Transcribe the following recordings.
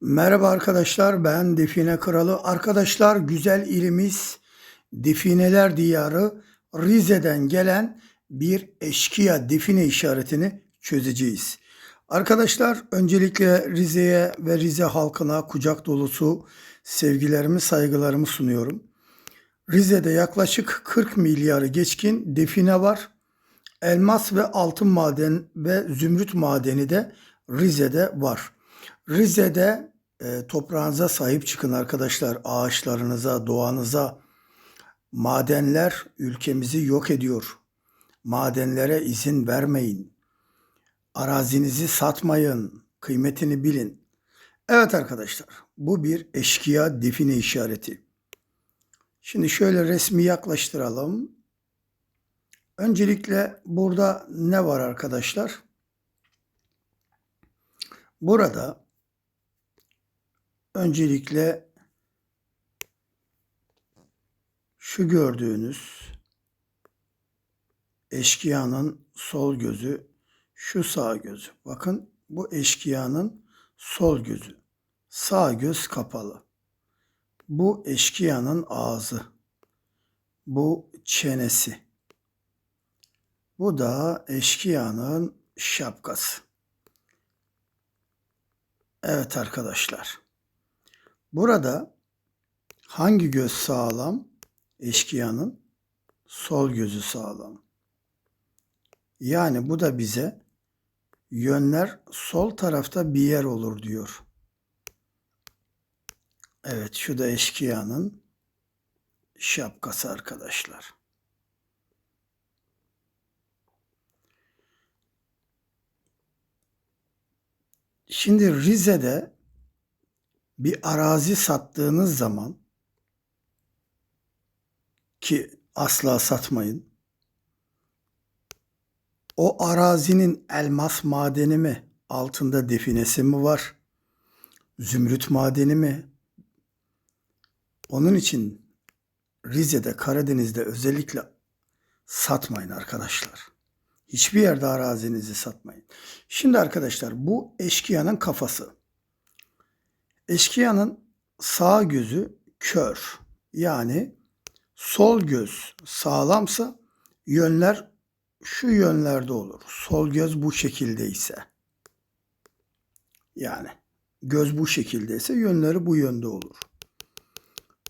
Merhaba arkadaşlar ben Define Kralı. Arkadaşlar güzel ilimiz Defineler Diyarı Rize'den gelen bir eşkıya define işaretini çözeceğiz. Arkadaşlar öncelikle Rize'ye ve Rize halkına kucak dolusu sevgilerimi saygılarımı sunuyorum. Rize'de yaklaşık 40 milyarı geçkin define var. Elmas ve altın maden ve zümrüt madeni de Rize'de var. Rize'de e, toprağınıza sahip çıkın arkadaşlar. Ağaçlarınıza, doğanıza. Madenler ülkemizi yok ediyor. Madenlere izin vermeyin. Arazinizi satmayın. Kıymetini bilin. Evet arkadaşlar, bu bir eşkıya define işareti. Şimdi şöyle resmi yaklaştıralım. Öncelikle burada ne var arkadaşlar? Burada öncelikle şu gördüğünüz eşkıyanın sol gözü, şu sağ gözü. Bakın bu eşkıyanın sol gözü. Sağ göz kapalı. Bu eşkıyanın ağzı. Bu çenesi. Bu da eşkıyanın şapkası. Evet arkadaşlar. Burada hangi göz sağlam? Eşkıyanın sol gözü sağlam. Yani bu da bize yönler sol tarafta bir yer olur diyor. Evet şu da eşkıyanın şapkası arkadaşlar. Şimdi Rize'de bir arazi sattığınız zaman ki asla satmayın. O arazinin elmas madeni mi, altında definesi mi var? Zümrüt madeni mi? Onun için Rize'de, Karadeniz'de özellikle satmayın arkadaşlar. Hiçbir yerde arazinizi satmayın. Şimdi arkadaşlar bu eşkıyanın kafası. Eşkıyanın sağ gözü kör. Yani sol göz sağlamsa yönler şu yönlerde olur. Sol göz bu şekildeyse. Yani göz bu şekildeyse yönleri bu yönde olur.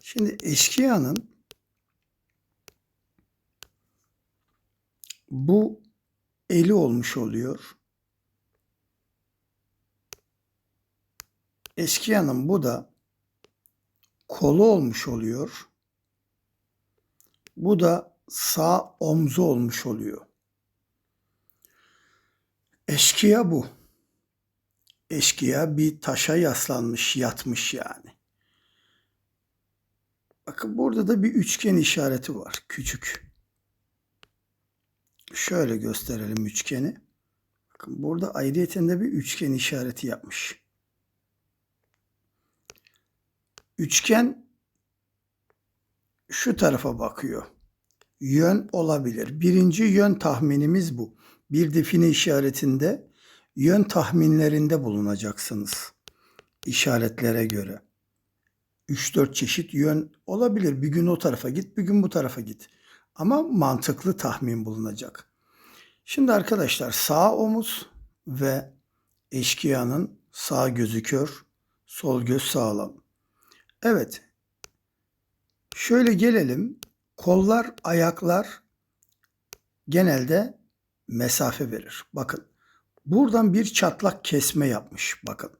Şimdi eşkıyanın bu eli olmuş oluyor. Eşkıyanın bu da kolu olmuş oluyor. Bu da sağ omzu olmuş oluyor. Eşkıya bu. Eşkıya bir taşa yaslanmış, yatmış yani. Bakın burada da bir üçgen işareti var. Küçük. Şöyle gösterelim üçgeni. Bakın burada ayrıyeten bir üçgen işareti yapmış. Üçgen şu tarafa bakıyor. Yön olabilir. Birinci yön tahminimiz bu. Bir define işaretinde yön tahminlerinde bulunacaksınız. İşaretlere göre. 3-4 çeşit yön olabilir. Bir gün o tarafa git, bir gün bu tarafa git. Ama mantıklı tahmin bulunacak. Şimdi arkadaşlar sağ omuz ve eşkıyanın sağ gözü kör, sol göz sağlam. Evet. Şöyle gelelim. Kollar, ayaklar genelde mesafe verir. Bakın. Buradan bir çatlak kesme yapmış. Bakın.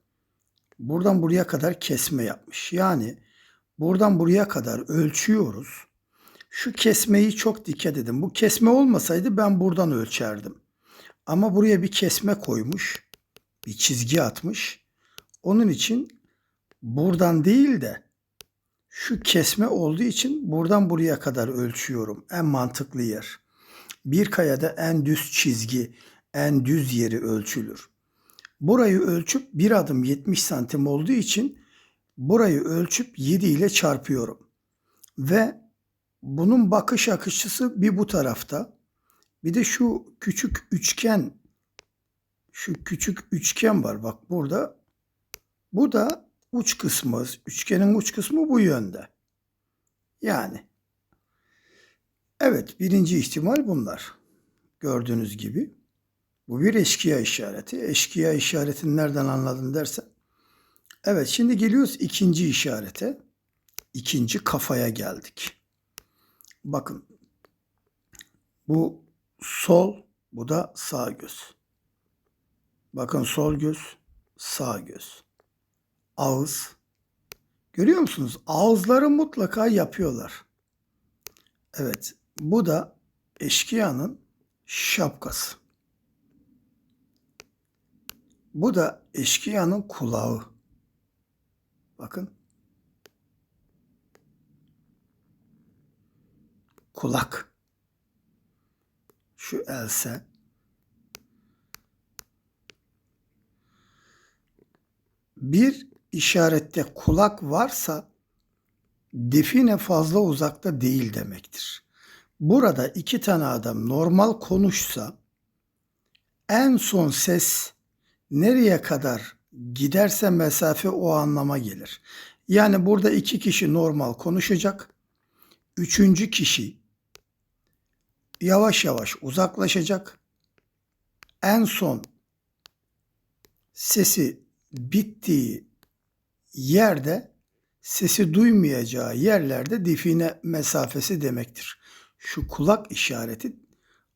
Buradan buraya kadar kesme yapmış. Yani buradan buraya kadar ölçüyoruz. Şu kesmeyi çok dikkat edin. Bu kesme olmasaydı ben buradan ölçerdim. Ama buraya bir kesme koymuş. Bir çizgi atmış. Onun için buradan değil de şu kesme olduğu için buradan buraya kadar ölçüyorum. En mantıklı yer. Bir kayada en düz çizgi, en düz yeri ölçülür. Burayı ölçüp bir adım 70 santim olduğu için burayı ölçüp 7 ile çarpıyorum. Ve bunun bakış akışçısı bir bu tarafta. Bir de şu küçük üçgen şu küçük üçgen var bak burada. Bu da uç kısmı, üçgenin uç kısmı bu yönde. Yani evet birinci ihtimal bunlar. Gördüğünüz gibi. Bu bir eşkıya işareti. Eşkıya işaretini nereden anladın dersen. Evet şimdi geliyoruz ikinci işarete. İkinci kafaya geldik. Bakın bu sol, bu da sağ göz. Bakın sol göz, sağ göz. Ağız. Görüyor musunuz? Ağızları mutlaka yapıyorlar. Evet, bu da eşkıyanın şapkası. Bu da eşkıyanın kulağı. Bakın. Kulak. Şu else. Bir işarette kulak varsa define fazla uzakta değil demektir. Burada iki tane adam normal konuşsa en son ses nereye kadar giderse mesafe o anlama gelir. Yani burada iki kişi normal konuşacak. Üçüncü kişi yavaş yavaş uzaklaşacak. En son sesi bittiği yerde sesi duymayacağı yerlerde define mesafesi demektir. Şu kulak işareti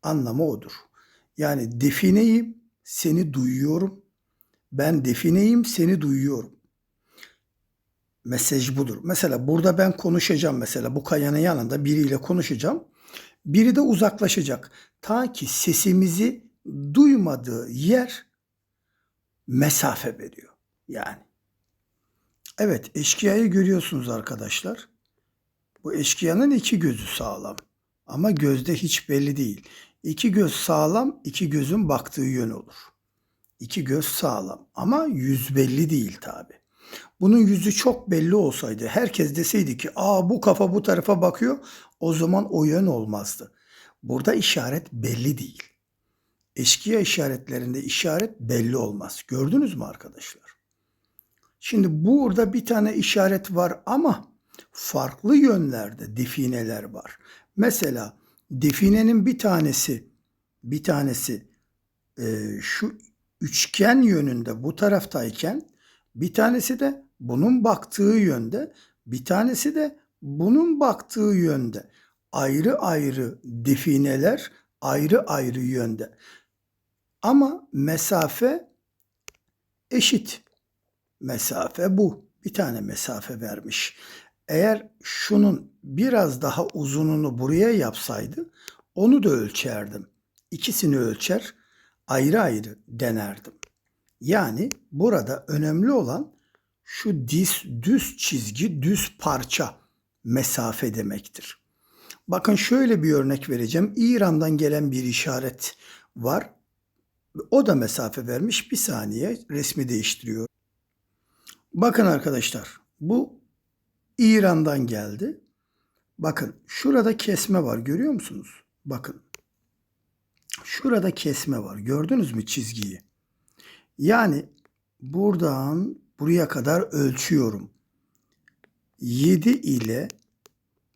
anlamı odur. Yani defineyim, seni duyuyorum. Ben defineyim, seni duyuyorum. Mesaj budur. Mesela burada ben konuşacağım mesela bu kayanın yanında biriyle konuşacağım. Biri de uzaklaşacak. Ta ki sesimizi duymadığı yer mesafe veriyor. Yani. Evet eşkıyayı görüyorsunuz arkadaşlar. Bu eşkıyanın iki gözü sağlam. Ama gözde hiç belli değil. İki göz sağlam, iki gözün baktığı yön olur. İki göz sağlam ama yüz belli değil tabi. Bunun yüzü çok belli olsaydı, herkes deseydi ki aa bu kafa bu tarafa bakıyor, o zaman o yön olmazdı. Burada işaret belli değil. Eşkıya işaretlerinde işaret belli olmaz. Gördünüz mü arkadaşlar? Şimdi burada bir tane işaret var ama farklı yönlerde defineler var. Mesela definenin bir tanesi bir tanesi e, şu üçgen yönünde bu taraftayken bir tanesi de bunun baktığı yönde, bir tanesi de bunun baktığı yönde. Ayrı ayrı defineler ayrı ayrı yönde. Ama mesafe eşit. Mesafe bu. Bir tane mesafe vermiş. Eğer şunun biraz daha uzununu buraya yapsaydı onu da ölçerdim. İkisini ölçer, ayrı ayrı denerdim. Yani burada önemli olan şu diz, düz çizgi, düz parça mesafe demektir. Bakın şöyle bir örnek vereceğim. İran'dan gelen bir işaret var. O da mesafe vermiş. Bir saniye resmi değiştiriyor. Bakın arkadaşlar bu İran'dan geldi. Bakın şurada kesme var görüyor musunuz? Bakın. Şurada kesme var. Gördünüz mü çizgiyi? Yani buradan buraya kadar ölçüyorum. 7 ile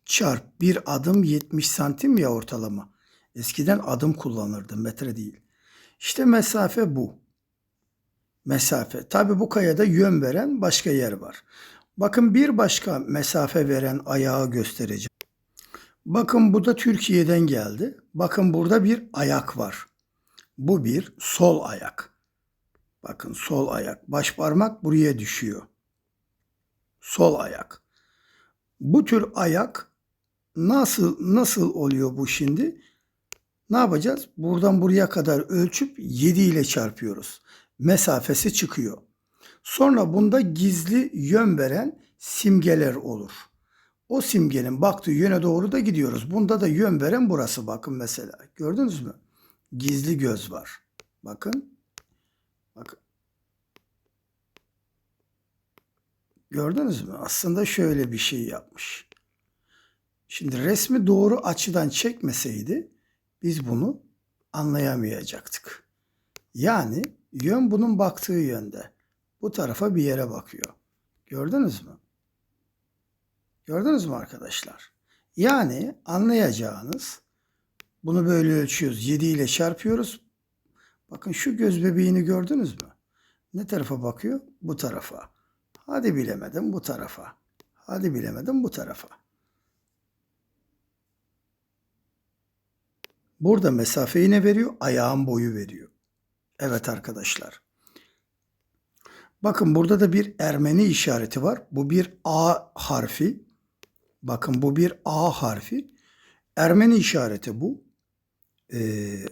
çarp bir adım 70 santim ya ortalama. Eskiden adım kullanırdım metre değil. İşte mesafe bu. Mesafe. Tabi bu kayada yön veren başka yer var. Bakın bir başka mesafe veren ayağı göstereceğim. Bakın bu da Türkiye'den geldi. Bakın burada bir ayak var. Bu bir sol ayak. Bakın sol ayak. Baş parmak buraya düşüyor. Sol ayak. Bu tür ayak nasıl nasıl oluyor bu şimdi? Ne yapacağız? Buradan buraya kadar ölçüp 7 ile çarpıyoruz. Mesafesi çıkıyor. Sonra bunda gizli yön veren simgeler olur. O simgenin baktığı yöne doğru da gidiyoruz. Bunda da yön veren burası bakın mesela. Gördünüz mü? Gizli göz var. Bakın. Bakın. Gördünüz mü? Aslında şöyle bir şey yapmış. Şimdi resmi doğru açıdan çekmeseydi biz bunu anlayamayacaktık. Yani yön bunun baktığı yönde. Bu tarafa bir yere bakıyor. Gördünüz mü? Gördünüz mü arkadaşlar? Yani anlayacağınız bunu böyle ölçüyoruz. 7 ile çarpıyoruz. Bakın şu göz bebeğini gördünüz mü? Ne tarafa bakıyor? Bu tarafa. Hadi bilemedim bu tarafa. Hadi bilemedim bu tarafa. Burada mesafeyi ne veriyor? Ayağın boyu veriyor. Evet arkadaşlar. Bakın burada da bir Ermeni işareti var. Bu bir A harfi. Bakın bu bir A harfi. Ermeni işareti bu. Ee,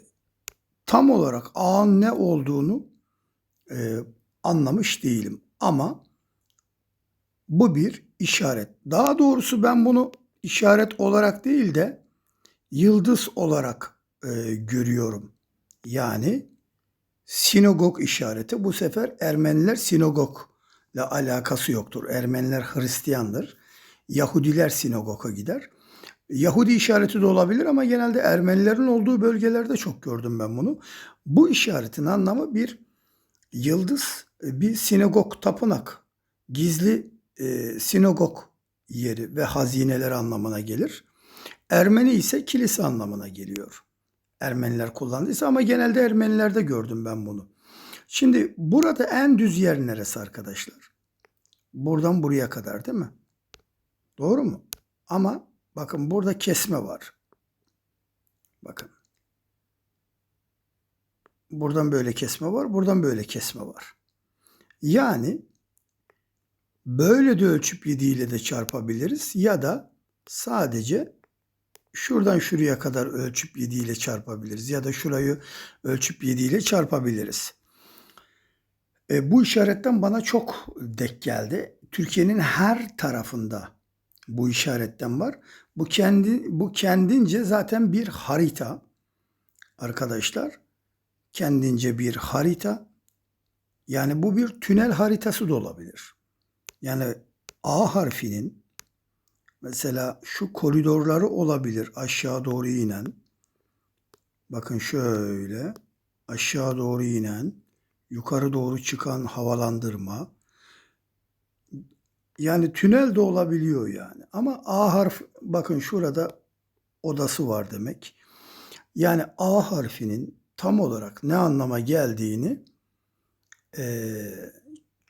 tam olarak A'nın ne olduğunu e, anlamış değilim. Ama bu bir işaret. Daha doğrusu ben bunu işaret olarak değil de yıldız olarak e, görüyorum. Yani sinagog işareti. Bu sefer Ermeniler sinagogla alakası yoktur. Ermeniler Hristiyandır. Yahudiler sinagoga gider. Yahudi işareti de olabilir ama genelde Ermenilerin olduğu bölgelerde çok gördüm ben bunu. Bu işaretin anlamı bir yıldız, bir sinagog, tapınak, gizli e, sinagog yeri ve hazineler anlamına gelir. Ermeni ise kilise anlamına geliyor. Ermeniler kullandıysa ama genelde Ermenilerde gördüm ben bunu. Şimdi burada en düz yer neresi arkadaşlar? Buradan buraya kadar değil mi? Doğru mu? Ama bakın burada kesme var. Bakın. Buradan böyle kesme var, buradan böyle kesme var. Yani böyle de ölçüp 7 ile de çarpabiliriz ya da sadece şuradan şuraya kadar ölçüp 7 ile çarpabiliriz ya da şurayı ölçüp 7 ile çarpabiliriz. E, bu işaretten bana çok dek geldi. Türkiye'nin her tarafında bu işaretten var. Bu kendi bu kendince zaten bir harita arkadaşlar. Kendince bir harita. Yani bu bir tünel haritası da olabilir. Yani A harfinin mesela şu koridorları olabilir aşağı doğru inen. Bakın şöyle aşağı doğru inen, yukarı doğru çıkan havalandırma. Yani tünel de olabiliyor yani. Ama A harf bakın şurada odası var demek. Yani A harfinin tam olarak ne anlama geldiğini eee,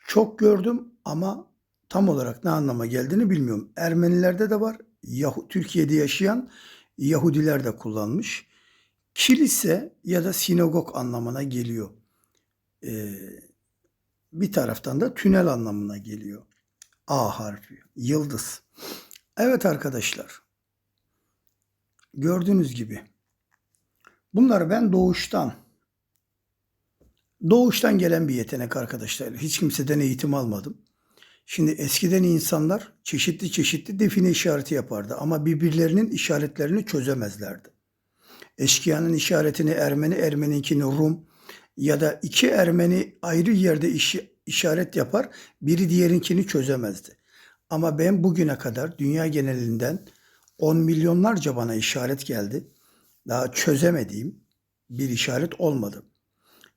çok gördüm ama tam olarak ne anlama geldiğini bilmiyorum. Ermenilerde de var. Yahu, Türkiye'de yaşayan Yahudiler de kullanmış. Kilise ya da sinagog anlamına geliyor. Ee, bir taraftan da tünel anlamına geliyor. A harfi, yıldız. Evet arkadaşlar. Gördüğünüz gibi. Bunları ben doğuştan doğuştan gelen bir yetenek arkadaşlar. Hiç kimseden eğitim almadım. Şimdi eskiden insanlar çeşitli çeşitli define işareti yapardı ama birbirlerinin işaretlerini çözemezlerdi. Eşkıyanın işaretini Ermeni, Ermeninkini Rum ya da iki Ermeni ayrı yerde işi, işaret yapar, biri diğerinkini çözemezdi. Ama ben bugüne kadar dünya genelinden on milyonlarca bana işaret geldi. Daha çözemediğim bir işaret olmadı.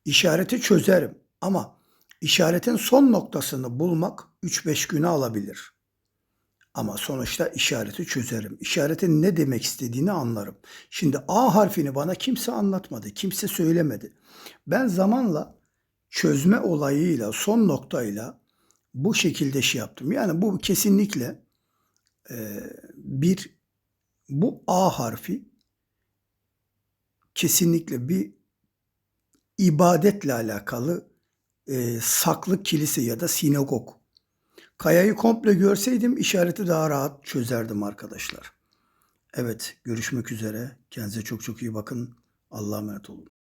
İşareti çözerim ama işaretin son noktasını bulmak 3-5 güne alabilir. Ama sonuçta işareti çözerim. İşaretin ne demek istediğini anlarım. Şimdi A harfini bana kimse anlatmadı, kimse söylemedi. Ben zamanla çözme olayıyla, son noktayla bu şekilde şey yaptım. Yani bu kesinlikle e, bir bu A harfi kesinlikle bir ibadetle alakalı e, saklı kilise ya da sinagog. Kayayı komple görseydim işareti daha rahat çözerdim arkadaşlar. Evet görüşmek üzere. Kendinize çok çok iyi bakın. Allah'a emanet olun.